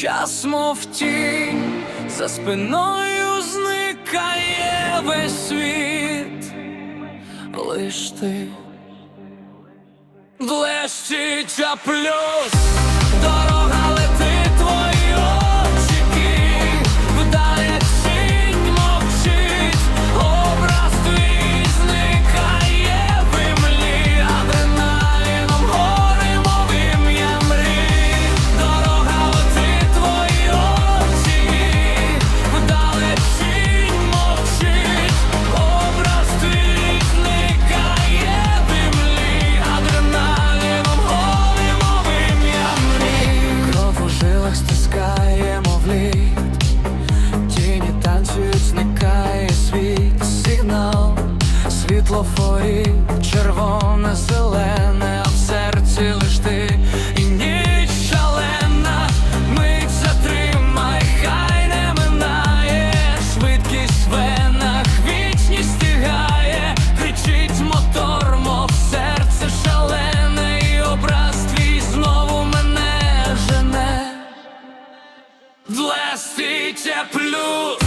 час, мов тінь, за спиною зникає весь світ, лиш ти блищить, а плюс. світлофорі, червоне, зелене, а в серці лиш ти. І ніч шалена, мить затримай, хай не минає, швидкість в венах тягає, кричить мотор, мов серце шалене, образ твій знову мене жене, власти теплю.